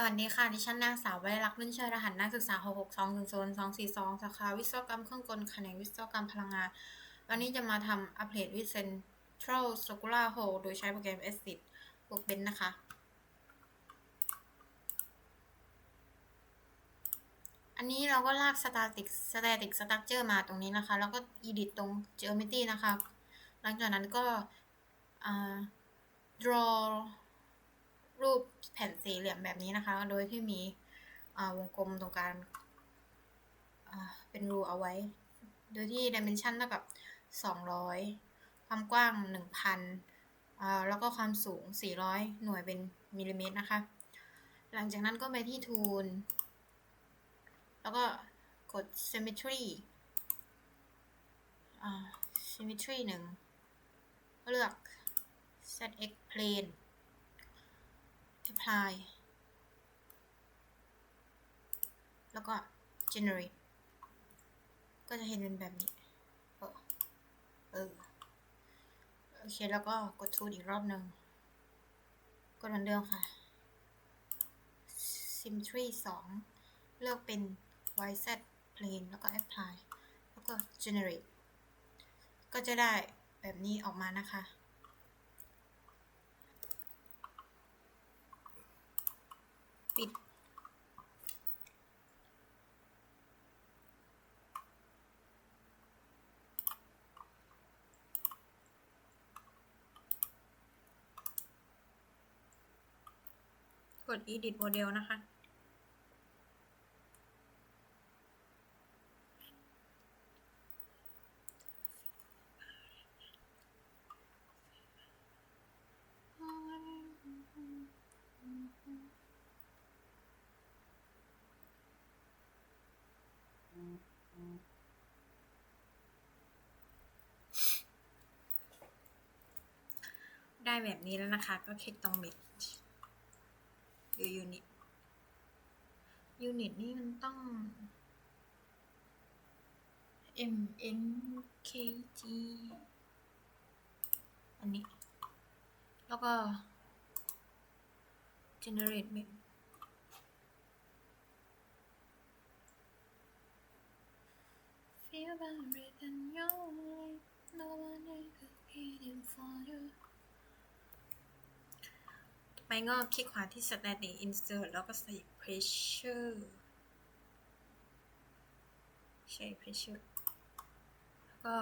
สวัสดีค่ะ ดิฉันนางสาววัยลักษณ์นุ่นเชยรหัสนักศึกษา 662 242 สาขาวิศวกรรมเครื่องกลแขนงวิศวกรรมพลังงาน วันนี้จะมาทำอัปเดตวิ Central Circular Hole โดยใช้โปรแกรม Exit บวกเบนนะคะ อันนี้เราก็ลาก static static structure มาตรงนี้นะคะ แล้วก็ edit ตรง geometry นะคะ หลังจากนั้นก็อ่า draw รูปแผ่นสี่เหลี่ยมแบบนี้นะคะ โดยที่มีวงกลมตรงกลางเป็นรูเอาไว้ โดยที่ dimension เท่ากับ 200 ความกว้าง 1,000 แล้วก็ความสูง 400 หน่วยเป็นมิลลิเมตรนะคะ หลังจากนั้นก็ไปที่ tool แล้วก็กด symmetry symmetry หนึ่งเลือก zx plane apply แล้วก็ generate ก็จะเห็นเป็นแบบนี้ เออเออโอเค แล้วก็กด tool อีกรอบหนึ่งกดเหมือนเดิมค่ะ symmetry 2 เลือกเป็น yz plane แล้วก็ apply แล้วก็ generate ก็จะได้แบบนี้ออกมานะคะ กด edit model นะคะ ได้แบบนี้แล้วนะคะ ก็คลิกตรง Mesh หรือยูนิตยูนิตนี่มันต้อง m n k g อันนี้ แล้วก็ generate map ฟลบางเรตันย ไปก็คลิกขวาที่ static insert แล้วก็ใส่ pressure ใช้ pressure แล้วก็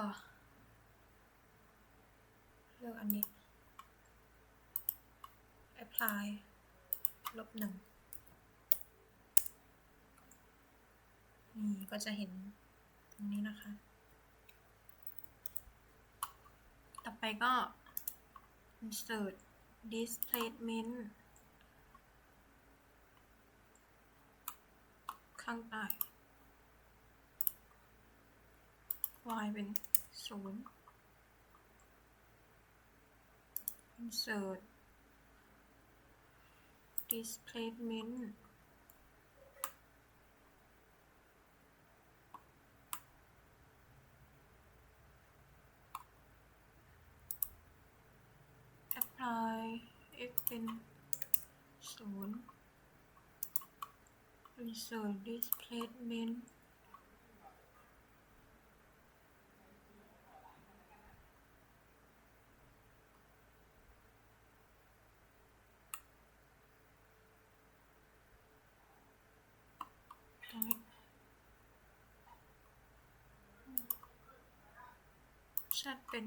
เลือกอันนี้ apply ลบหนึ่งนี่ก็จะเห็นตรงนี้นะคะ ต่อไปก็ insert displacement ข้างใต้ y เป็นศูนย์ insert displacement apply x เป็นศูนย์ insert displacement ตรงนี้ชัดเป็น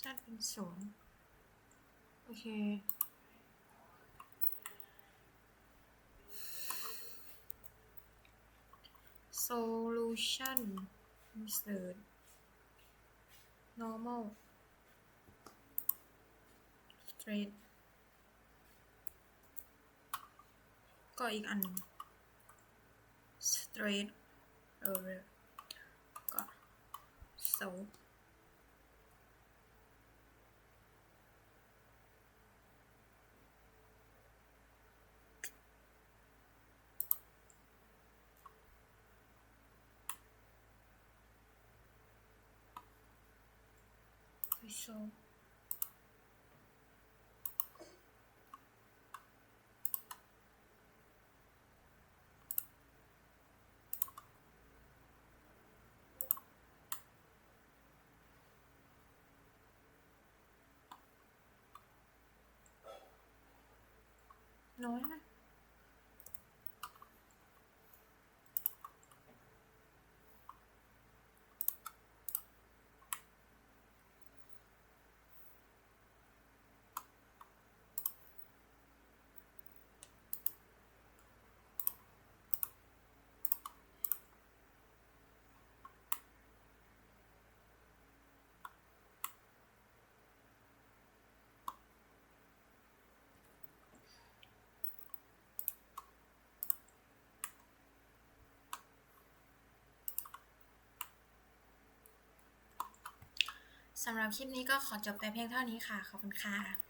ชัด เป็นศูนย์โอเค solution insert normal straight ก็อีกอัน straight over ก็ so пішов. Нормально. สำหรับคลิปนี้ก็ขอจบแต่เพียงเท่านี้ค่ะ ขอบคุณค่ะ